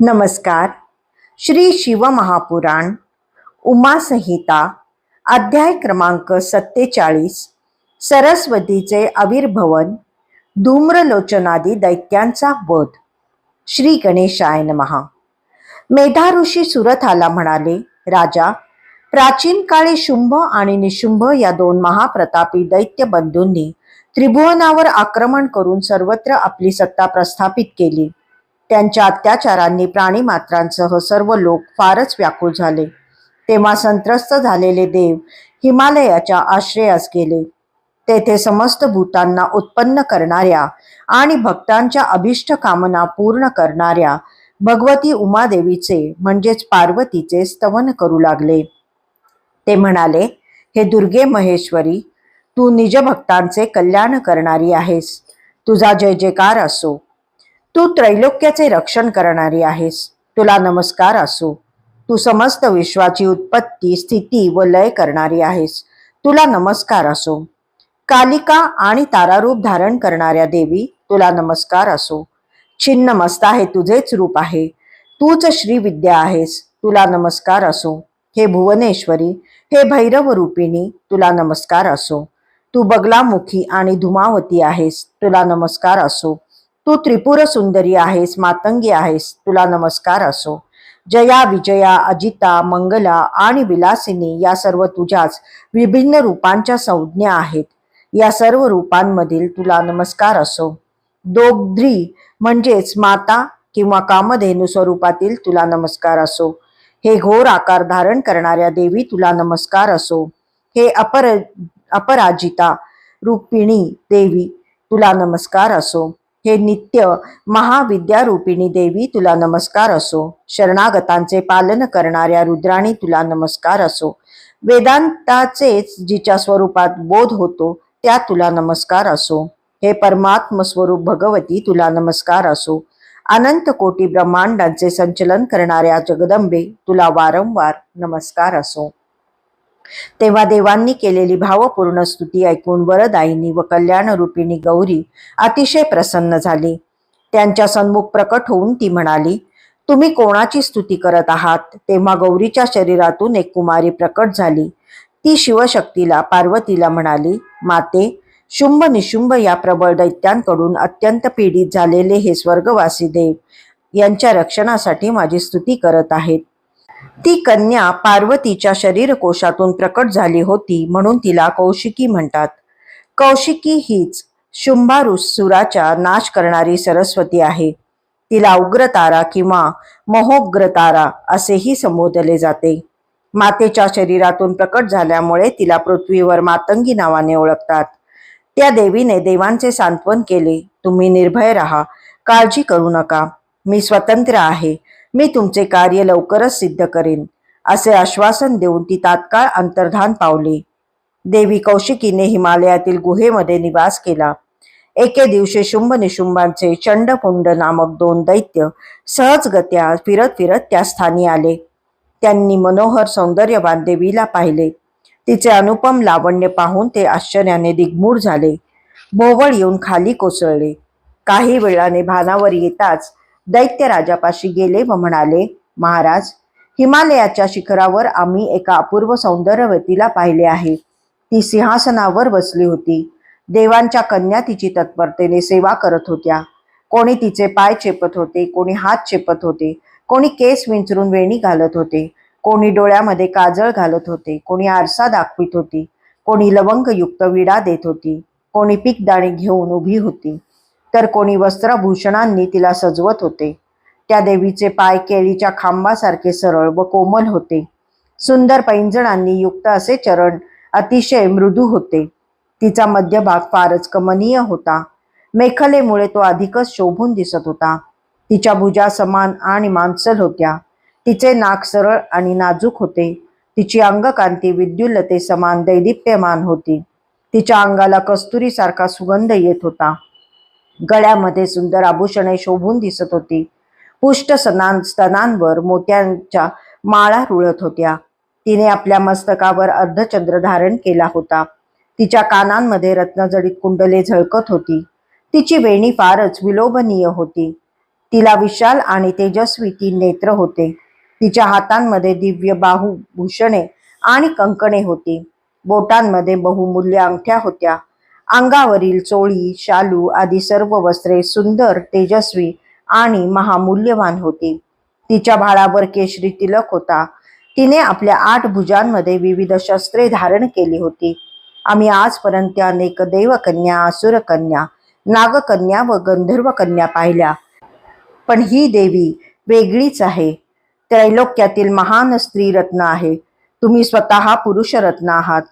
नमस्कार. श्री शिवमहापुराण उमासंहिता अध्याय क्रमांक सत्तेचाळीस सरस्वतीचे आविर्भवन धूम्रलोचनादी दैत्यांचा वध. श्री गणेशाय नमहा मेधा ऋषी सुरथाला म्हणाले राजा प्राचीन काळी शुंभ आणि निशुंभ या दोन महाप्रतापी दैत्य बंधूंनी त्रिभुवनावर आक्रमण करून सर्वत्र आपली सत्ता प्रस्थापित केली. त्यांच्या अत्याचारांनी प्राणीमात्रांसह सर्व लोक फारच व्याकुळ झाले. तेव्हा संत्रस्त झालेले देव हिमालयाच्या आश्रयास गेले. तेथे समस्त भूतांना उत्पन्न करणाऱ्या आणि भक्तांच्या अभिष्ट कामना पूर्ण करणाऱ्या भगवती उमादेवीचे म्हणजेच पार्वतीचे स्तवन करू लागले. ते म्हणाले हे दुर्गे महेश्वरी तू निजभक्तांचे कल्याण करणारी आहेस. तुझा जय जयकार असो. तू त्रैलोक्याचे रक्षण करणारी आहेस. तुला नमस्कार असो. तू समस्त विश्वाची उत्पत्ती स्थिती व लय करणारी आहेस. तुला नमस्कार असो. कालिका आणि तारारूप धारण करणाऱ्या देवी तुला नमस्कार असो. छिन्न मस्ता हे तुझेच रूप आहे. तूच श्रीविद्या आहेस तुला नमस्कार असो. हे भुवनेश्वरी हे भैरव रूपिणी तुला नमस्कार असो. तू बगलामुखी आणि धुमावती आहेस तुला नमस्कार असो. तू त्रिपुर सुंदरी आहेस मातंगी आहेस तुला नमस्कार असो. जया विजया अजिता मंगला आणि विलासिनी या सर्व तुझ्याच विभिन्न रूपांच्या संज्ञा आहेत. या सर्व रूपांमधील तुला नमस्कार असो. दोग्ध्री म्हणजेच माता किंवा कामधेनू स्वरूपातील तुला नमस्कार असो. हे घोर आकार धारण करणाऱ्या देवी तुला नमस्कार असो. हे अपर अपराजिता रूपिणी देवी तुला नमस्कार असो. हे नित्य महाविद्यारूपिणी देवी तुला नमस्कार असो. शरणागतांचे पालन करणाऱ्या रुद्राणी तुला नमस्कार असो. वेदांताचेच जिच्या स्वरूपात बोध होतो त्या तुला नमस्कार असो. हे परमात्म स्वरूप भगवती तुला नमस्कार असो. अनंत कोटी ब्रह्मांडांचे संचलन करणाऱ्या जगदंबे तुला वारंवार नमस्कार असो. तेव्हा देवांनी केलेली भावपूर्ण स्तुती ऐकून वरदायिनी व कल्याणरूपिणी गौरी अतिशय प्रसन्न झाली. त्यांच्या सन्मुख प्रकट होऊन ती म्हणाली तुम्ही कोणाची स्तुती करत आहात? तेव्हा गौरीच्या शरीरातून एक कुमारी प्रकट झाली. ती शिवशक्तीला पार्वतीला म्हणाली माते शुंभ निशुंभ या प्रबळ दैत्यांकडून अत्यंत पीडित झालेले हे स्वर्गवासी देव यांच्या रक्षणासाठी माझी स्तुती करत आहेत. ती कन्या पार्वतीच्या शरीरकोशातून प्रकट झाली होती म्हणून तिला कौशिकी म्हणतात. कौशिकी हीच शुंभारुसुराचा नाश करणारी सरस्वती आहे. तिला उग्रतारा किंवा महोग्रतारा असेही संबोधले जाते. मातेच्या शरीरातून प्रकट झाल्यामुळे तिला पृथ्वीवर मातंगी नावाने ओळखतात. त्या देवीने देवांचे सांत्वन केले. तुम्ही निर्भय राहा. काळजी करू नका. मी स्वतंत्र आहे. मी तुमचे कार्य लवकरच सिद्ध करेन असे आश्वासन देऊन ती तात्काळ अंतर्धान पावली. देवी कौशिकीने हिमालयातील गुहेमध्ये निवास केला. एके दिवशी शुंभ निशुंभांचे चंडपुंड नामक दोन दैत्य सहजगत्या फिरत फिरत त्या स्थानी आले. त्यांनी मनोहर सौंदर्यवान देवीला पाहिले. तिचे अनुपम लावण्य पाहून ते आश्चर्याने दिग्मूढ झाले. भोवळ येऊन खाली कोसळले. काही वेळाने भानावर येताच दैत्य राजापाशी गेले व म्हणाले महाराज हिमालयाच्या शिखरावर आम्ही एका अपूर्व सौंदर्यवतीला पाहिले आहे. ती सिंहासनावर बसली होती. देवांच्या कन्या तिची तत्परतेने सेवा करत होत्या. कोणी तिचे पाय चेपत होते कोणी हात चेपत होते कोणी केस विंचरून वेणी घालत होते कोणी डोळ्यामध्ये काजळ घालत होते कोणी आरसा दाखवित होती कोणी लवंगयुक्त विडा देत होती कोणी पीकदाणे घेऊन उभी होती. तर कोणी वस्त्रभूषणांनी तिला सजवत होते. त्या देवीचे पाय केळीच्या खांबासारखे सरळ व कोमल होते. सुंदर पैंजणांनी युक्त असे चरण अतिशय मृदू होते. तिचा मध्यभाग फारच कमनीय होता. मेखलेमुळे तो अधिकच शोभून दिसत होता. तिच्या भुजा समान आणि मांसल होत्या. तिचे नाक सरळ आणि नाजूक होते. तिची अंगकांती विद्युल्लते समान दैदिप्यमान होती. तिच्या अंगाला कस्तुरीसारखा सुगंध येत होता. गळ्यामध्ये सुंदर आभूषणे शोभून दिसत होती. पुष्ट सनान स्तनांवर मोत्यांच्या माळा रुळत होत्या. तिने आपल्या मस्तकावर अर्धचंद्र धारण केला होता. तिच्या कानांमध्ये रत्नजडीत कुंडले झळकत होती. तिची वेणी फारच विलोभनीय होती. तिला विशाल आणि तेजस्वी तीन नेत्र होते. तिच्या हातांमध्ये दिव्य बाहू भूषणे आणि कंकणे होती. बोटांमध्ये बहुमूल्य अंगठ्या होत्या. अंगावरील चोळी शालू आदी सर्व वस्त्रे सुंदर तेजस्वी आणि महामूल्यवान होती. तिच्या भाळावर केशरी तिलक होता. तिने आपल्या आठ भुजांमध्ये विविध शस्त्रे धारण केली होती. आम्ही आजपर्यंत अनेक देवकन्या असुरकन्या नागकन्या व गंधर्व कन्या पाहिल्या. पण ही देवी वेगळीच आहे. त्रैलोक्यातील महान स्त्री रत्न आहे. तुम्ही स्वतः पुरुषरत्न आहात.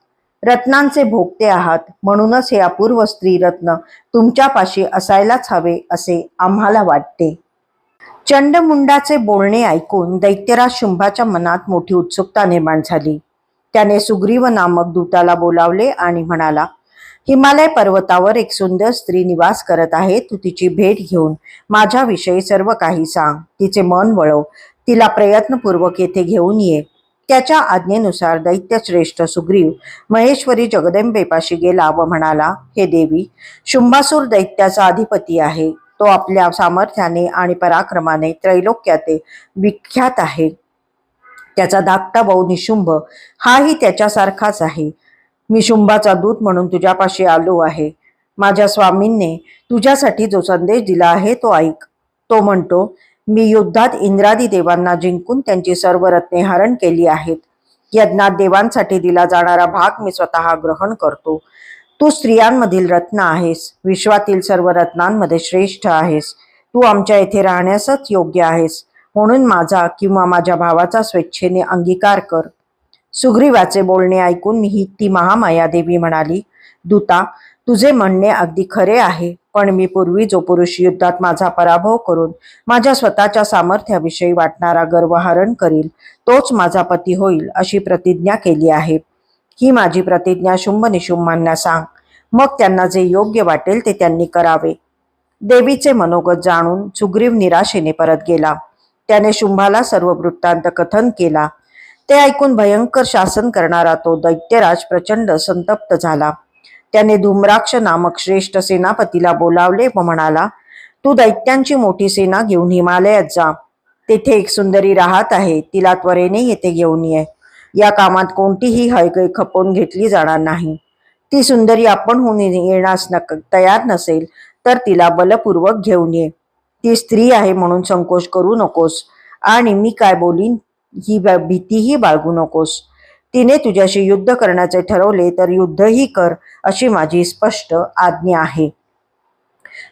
रत्नांचे भोगते आहात. म्हणूनच हे अपूर्व स्त्री रत्न तुमच्यापाशी असायलाच हवे असे आम्हाला वाटते. चंडमुंडाचे बोलणे ऐकून दैत्यराज शुंभाच्या मनात मोठी उत्सुकता निर्माण झाली. त्याने सुग्रीव नामक दूताला बोलावले आणि म्हणाला हिमालय पर्वतावर एक सुंदर स्त्री निवास करत आहे. तू तिची भेट घेऊन माझ्याविषयी सर्व काही सांग. तिचे मन वळव. तिला प्रयत्नपूर्वक येथे घेऊन ये. त्याच्या आज्ञेनुसार दैत्यश्रेष्ठ सुग्रीव महेश्वरी जगदंबेपाशी गेला व म्हणाला हे देवी शुंभासूर दैत्याचा अधिपती आहे. तो आपल्या सामर्थ्याने आणि पराक्रमाने त्रैलोक्याते विख्यात आहे. त्याचा धाकटा भाऊ निशुंभ हाही त्याच्यासारखाच आहे. मी शुंभाचा दूत म्हणून तुझ्यापाशी आलो आहे. माझ्या स्वामींनी तुझ्यासाठी जो संदेश दिला आहे तो ऐक. तो म्हणतो मी युद्धात इंद्रादी देवांना जिंकून त्यांची सर्व रत्ने हरण केली आहेत. यज्ञात देवांसाठी दिला जाणारा भाग मी स्वतः ग्रहण करतो. तू स्त्रियांमधील रत्न आहेस. विश्वातील सर्व रत्नांमध्ये श्रेष्ठ आहेस. तू आमच्या येथे राहण्यासच योग्य आहेस. म्हणून माझा किंवा माझ्या भावाचा स्वेच्छेने अंगीकार कर. सुग्रीवाचे बोलणे ऐकून मी ही ती महामाया देवी म्हणाली दूता तुझे म्हणणे अगदी खरे आहे पण मी पूर्वी जो पुरुष युद्धात माझा पराभव करून माझ्या स्वतःच्या सामर्थ्याविषयी वाटणारा गर्व हरण करील तोच माझा पती होईल अशी प्रतिज्ञा केली आहे. ही माझी प्रतिज्ञा शुंभ निशुंभांना सांग. मग त्यांना जे योग्य वाटेल ते त्यांनी करावे. देवीचे मनोगत जाणून सुग्रीव निराशेने परत गेला. त्याने शुंभाला सर्व वृत्तांत कथन केला. ते ऐकून भयंकर शासन करणारा तो दैत्यराज प्रचंड संतप्त झाला. त्याने धूम्राक्ष नामक श्रेष्ठ सेनापतीला बोलावले व म्हणाला तू दैत्यांची मोठी सेना घेऊन हिमालयात जा. तेथे एक सुंदरी राहत आहे. तिला त्वरेने येथे घेऊन ये. या कामात कोणतीही हयगय खपवून घेतली जाणार नाही. ती सुंदरी आपण होऊन येण्यास नक तयार नसेल तर तिला बलपूर्वक घेऊन ये. ती स्त्री आहे म्हणून संकोच करू नकोस. आणि मी काय बोलीन ही भीतीही बाळगू नकोस. तिने तुझ्याशी युद्ध करण्याचे ठरवले तर युद्धही कर अशी माझी स्पष्ट आज्ञा आहे.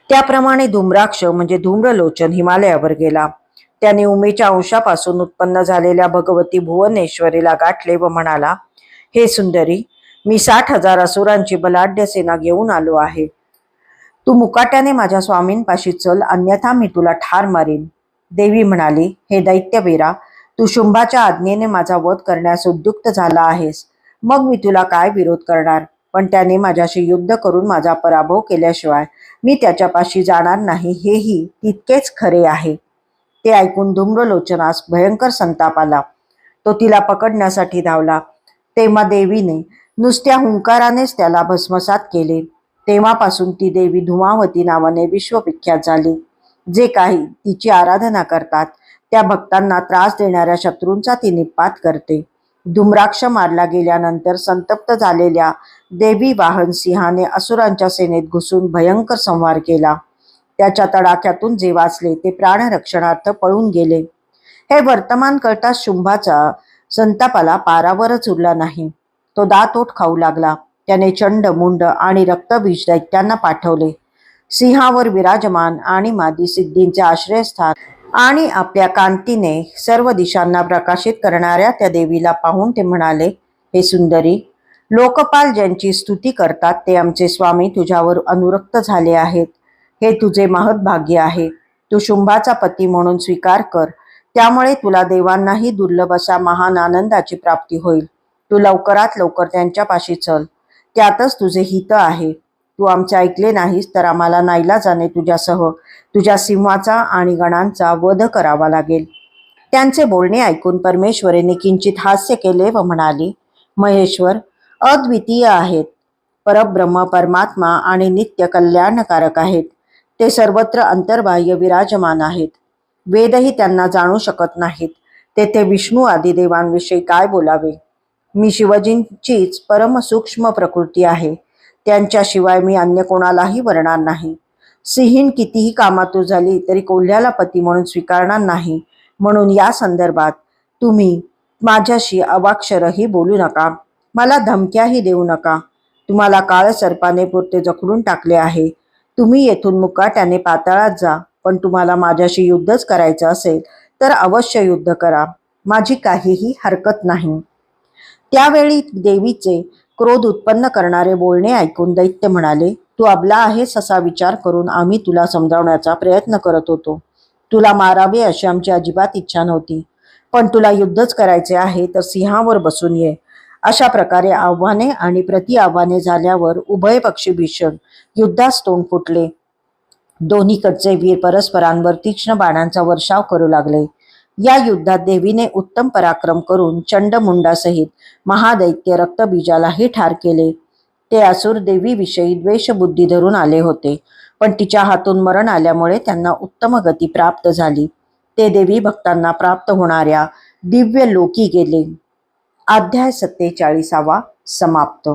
त्याप्रमाणे धूम्राक्ष म्हणजे धूम्रलोचन हिमालयावर गेला. त्याने उमेच्या अंशापासून उत्पन्न झालेल्या भगवती भुवनेश्वरीला गाठले व म्हणाला हे सुंदरी मी साठ हजार असुरांची बलाढ्य सेना घेऊन आलो आहे. तू मुकाट्याने माझ्या स्वामींपाशी चल अन्यथा मी तुला ठार मारीन. देवी म्हणाली हे दैत्यवीरा तू शुंभाच्या आज्ञेने माझा वध करण्यास उद्युक्त झाला आहेस. मग मी तुला काय विरोध करणार? पण त्याने माझ्याशी युद्ध करून माझा पराभव केल्याशिवाय मी त्याच्यापाशी जाणार नाही हेही तितकेच खरे आहे. ते ऐकून धूम्रलोचनास भयंकर संताप आला. तो तिला पकडण्यासाठी धावला. तेव्हा देवीने नुसत्या हुंकारानेच त्याला भस्मसात केले. तेव्हापासून ती देवी धुमावती नावाने विश्वविख्यात झाली. जे काही तिची आराधना करतात त्या भक्तांना त्रास देणाऱ्या शत्रूंचा ती निपात करते. धुम्राक्ष मारला गेल्यानंतर संतप्त झालेल्या देवी वाहन सिंहाने असुरांच्या सेनेत घुसून भयंकर संहार केला. त्याच्या तडाख्यातून जे वाचले ते प्राणरक्षणार्थ पळून गेले. हे वर्तमान कळता शुंभाचा संतापाला पारावरच उरला नाही. तो दातोट खाऊ लागला. त्याने चंड मुंड आणि रक्तबीज दैत्यांना पाठवले. सिंहावर विराजमान आणि मादी सिद्धींचे आश्रयस्थान आणि आपल्या कांतीने सर्व दिशांना प्रकाशित करणाऱ्या त्या देवीला पाहून ते म्हणाले हे सुंदरी लोकपाल ज्यांची स्तुती करतात ते आमचे स्वामी तुझ्यावर अनुरक्त झाले आहेत. हे तुझे महत भाग्य आहे. तू शुंभाचा पती म्हणून स्वीकार कर. त्यामुळे तुला देवांनाही दुर्लभ असा महान आनंदाची प्राप्ती होईल. तू लवकरात लवकर त्यांच्यापाशी चल. त्यातच तुझे हित आहे. तू आमचे ऐकले नाहीस तर आम्हाला नाईलाजाने तुझ्यासह. तुझ्या सिंहाचा आणि गणांचा वध करावा लागेल. त्यांचे बोलणे ऐकून परमेश्वरेने किंचित हास्य केले व म्हणाली महेश्वर अद्वितीय आहेत. परब्रह्म परमात्मा आणि नित्य कल्याणकारक आहेत. ते सर्वत्र अंतर्बाह्य विराजमान आहेत. वेदही त्यांना जाणू शकत नाहीत. तेथे विष्णू आदी देवांविषयी काय बोलावे? मी शिवजींचीच परमसूक्ष्म प्रकृती आहे. त्यांच्याशिवाय मी अन्य कोणालाही वरणार नाही. सिहीन कितीही कामातू झाली तरी कोल्ह्याला पती म्हणून स्वीकारणार नाही. म्हणून या संदर्भात तुम्ही माझ्याशी अवाक्षरही बोलू नका. मला धमक्याही देऊ नका. तुम्हाला काळ सर्पाने पुरते जखडून टाकले आहे. तुम्ही येथून मुकाट्याने पाताळात जा पण तुम्हाला माझ्याशी युद्धच करायचं असेल तर अवश्य युद्ध करा. माझी काहीही हरकत नाही. त्यावेळी देवीचे क्रोध उत्पन्न करणारे बोलणे ऐकून दैत्य म्हणाले तू अबला आहेस असा विचार करून आम्ही तुला समजावण्याचा प्रयत्न करत होतो. तुला मारावे अशी आमची अजिबात इच्छा नव्हती. पण तुला युद्धच करायचे आहे तर सिंहावर बसून ये. अशा प्रकारे आव्हाने आणि प्रति आव्हाने झाल्यावर उभय पक्षी भीषण युद्धास तोंड फुटले. दोन्हीकडचे वीर परस्परांवर तीक्ष्ण बाणांचा वर्षाव करू लागले. या युद्धात देवीने उत्तम पराक्रम करून चंडमुंडासहित महादैत्य रक्तबीजालाही ठार केले. ते असुर देवीविषयी द्वेषबुद्धी धरून आले होते पण तिच्या हातून मरण आल्यामुळे त्यांना उत्तम गती प्राप्त झाली. ते देवी भक्तांना प्राप्त होणाऱ्या दिव्य लोकी गेले. अध्याय सत्तेचाळीसावा समाप्त.